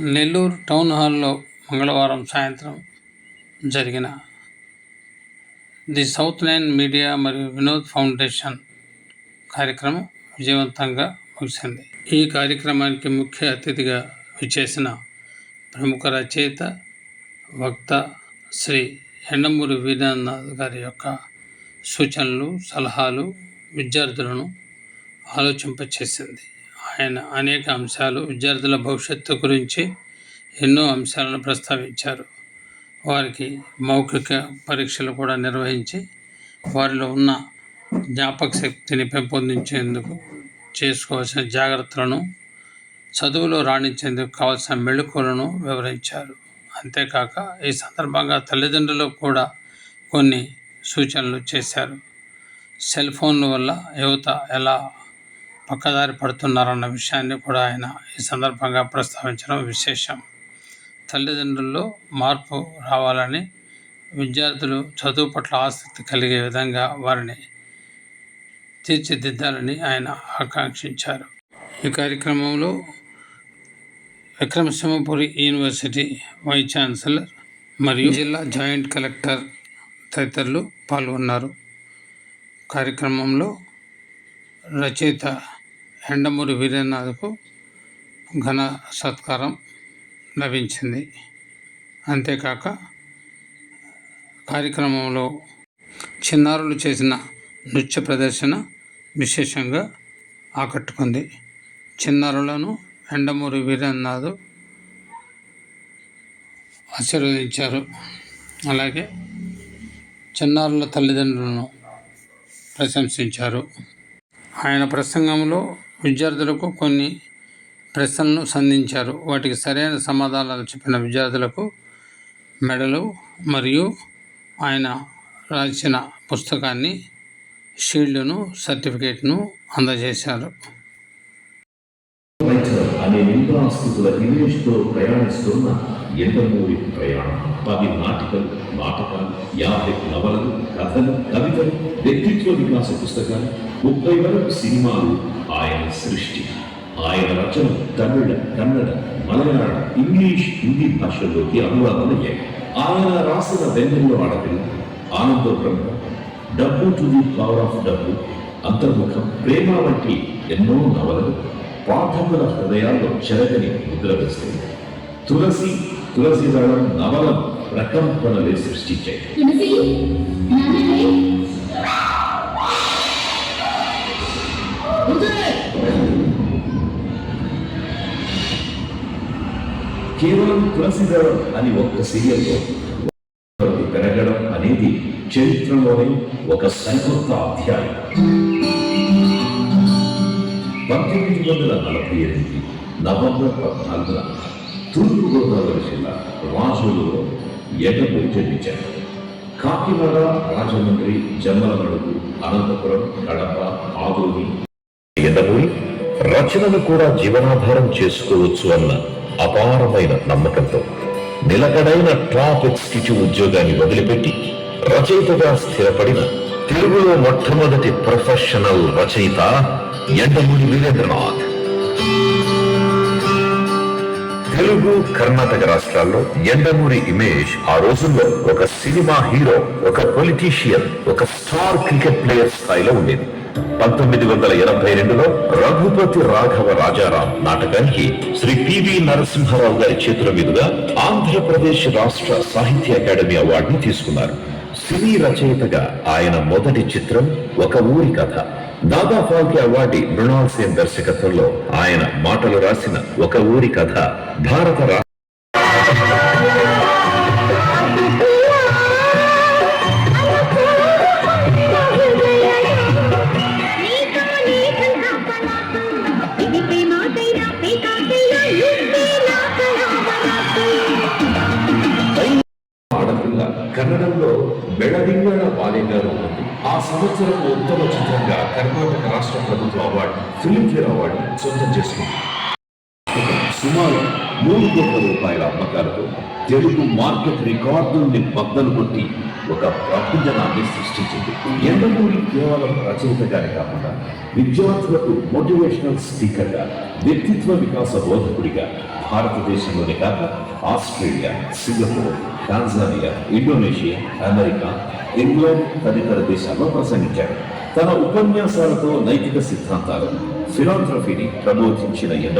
Nellore town హాల్లో మంగళవారం సాయంత్రం జరిగిన ది సౌత్ లైన్ మీడియా మరియు వినోద్ ఫౌండేషన్ కార్యక్రమం విజయవంతంగా ముగిసింది. ఈ కార్యక్రమానికి ముఖ్య అతిథిగా విచ్చేసిన ప్రముఖ రచయిత వక్త శ్రీ ఎండమూరి వీరేంద్రనాథ్ గారి యొక్క సూచనలు సలహాలు విద్యార్థులను ఆలోచింపచేసింది. ఆయన అనేక అంశాలు విద్యార్థుల భవిష్యత్తు గురించి ఎన్నో అంశాలను ప్రస్తావించారు. వారికి మౌఖిక పరీక్షలు కూడా నిర్వహించి వారిలో ఉన్న జ్ఞాపక శక్తిని పెంపొందించేందుకు చేసుకోవాల్సిన జాగ్రత్తలను చదువులో రాణించేందుకు కావాల్సిన మెళుకులను వివరించారు. అంతేకాక ఈ సందర్భంగా తల్లిదండ్రులకు కూడా కొన్ని సూచనలు చేశారు. సెల్ ఫోన్ల వల్ల యువత ఎలా పక్కదారి పడుతున్నారన్న విషయాన్ని కూడా ఆయన ఈ సందర్భంగా ప్రస్తావించడం విశేషం. తల్లిదండ్రుల్లో మార్పు రావాలని విద్యార్థులు చదువు పట్ల ఆసక్తి కలిగే విధంగా వారిని తీర్చిదిద్దాలని ఆయన ఆకాంక్షించారు. ఈ కార్యక్రమంలో విక్రమసింహపురి యూనివర్సిటీ వైస్ ఛాన్సలర్ మరియు జిల్లా జాయింట్ కలెక్టర్ తదితరులు పాల్గొన్నారు. కార్యక్రమంలో రచయిత ఎండమూరి వీరేంద్రనాథ్కు ఘన సత్కారం లభించింది. అంతేకాక కార్యక్రమంలో చిన్నారులు చేసిన నృత్య ప్రదర్శన విశేషంగా ఆకట్టుకుంది. చిన్నారులను ఎండమూరి వీరేంద్రనాథ్ ఆశీర్వదించారు. అలాగే చిన్నారుల తల్లిదండ్రులను ప్రశంసించారు. ఆయన ప్రసంగంలో విద్యార్థులకు కొన్ని ప్రశ్నలను సంధించారు. వాటికి సరైన సమాధానాలు చెప్పిన విద్యార్థులకు మెడలు మరియు ఆయన రాసిన పుస్తకాన్ని షీల్డ్ను సర్టిఫికేట్ను అందజేశారు. అనే నింద్రాస్థితుల ఇంగ్లీష్తో ప్రయాణిస్తున్న ఎండమూరి ప్రయాణం. పది నాటికలు నాటకాలు యాభై నవలలు కథలు కవితలు వ్యక్తిత్వ వికాస పుస్తకాలు ముప్పై వరకు సినిమాలు ఆయన సృష్టి ఆయన రచన తమిళ కన్నడ మలయాళ ఇంగ్లీష్ హిందీ భాషల్లోకి అనువాదమయ్యాయి ఆయన రాసిన వెన్నెల్లో ఆడపిల్ల ఆనంద బ్రహ్మ డబ్బు టు ది పవర్ ఆఫ్ డబ్బు అంతర్ముఖం ప్రేమ వంటి ఎన్నో నవలలు పాఠకుల హృదయాల్లో చెరగని ముద్ర వేస్తుంది తులసి తులసి దళం నవలం ప్రకంపనలే సృష్టించాయి కేవలం తులసి దళం అని ఒక్క సీరియల్లో పెరగడం అనేది చరిత్రలోనే ఒక సరికొత్త అధ్యాయం. పంతొమ్మిది వందల నలభై ఎనిమిది నవంబర్ పద్నాలుగున తూర్పుగోదావరి జిల్లా రాజులలో ఎగబడి జన్మించారు. కాకినాడ రాజమండ్రి జమ్మలమడుగు అనంతపురం కడప ఆదోని ఎదబోయి రచనను కూడా జీవనాధారం చేసుకోవచ్చు అన్న అపారమైన నమ్మకంతో నిలకడైన టాప్ ఎగ్జిక్యూటివ్ ఉద్యోగాన్ని వదిలిపెట్టి రచయితగా స్థిరపడిన తెలుగులో మొట్టమొదటి ప్రొఫెషనల్ రచయిత ఎండమూరి వీరేంద్రనాథ్. తెలుగు కర్ణాటక రాష్ట్రాల్లో ఎండమూరి ఇమేజ్ ఆ రోజుల్లో ఒక సినిమా హీరో ఒక పొలిటీషియన్ ఒక స్టార్ క్రికెట్ ప్లేయర్ స్థాయిలో ఉండేది. పంతొమ్మిది వందల ఎనభై రెండులో రఘుపతి రాఘవ రాజారాం నాటకానికి శ్రీ పివి నరసింహారావు గారి చేతుల మీదుగా ఆంధ్రప్రదేశ్ రాష్ట్ర సాహిత్య అకాడమీ అవార్డును తీసుకున్నారు. సినీ రచయితగా ఆయన మొదటి చిత్రం ఒక ఊరి కథ. దాదా ఫాల్కే అవార్డి మృణాల్ సేన్ దర్శకత్వంలో ఆయన మాటలు రాసిన ఒక ఊరి కథ. భారత కన్నడంలో బెళదింగళ బాల్యంగారు ఉంది. ఆ సంవత్సరం ఉత్తమ చిత్రంగా కర్ణాటక రాష్ట్ర ప్రభుత్వ అవార్డు ఫిలింఫేర్ అవార్డు సొంతం చేసుకుంది. సుమారు మూడు కోట్ల రూపాయల అమ్మకాలతో తెలుగు మార్కెట్ రికార్డుల్ని బద్దలు కొట్టి ఒక ప్రపంచనాన్ని సృష్టించింది. ఎండమూరి కేవలం రచయితగానే కాకుండా విద్యార్థులకు మోటివేషనల్ స్పీకర్గా వ్యక్తిత్వ వికాస బోధకుడిగా భారతదేశంలోనే కాక Australia Singapore Tanzania Indonesia America England తదితర దేశాల్లో ప్రసంగించారు. తన ఉపన్యాసాలతో నైతిక సిద్ధాంతాలను ఫిలాంథ్రఫీని ప్రబోధించిన ఎండ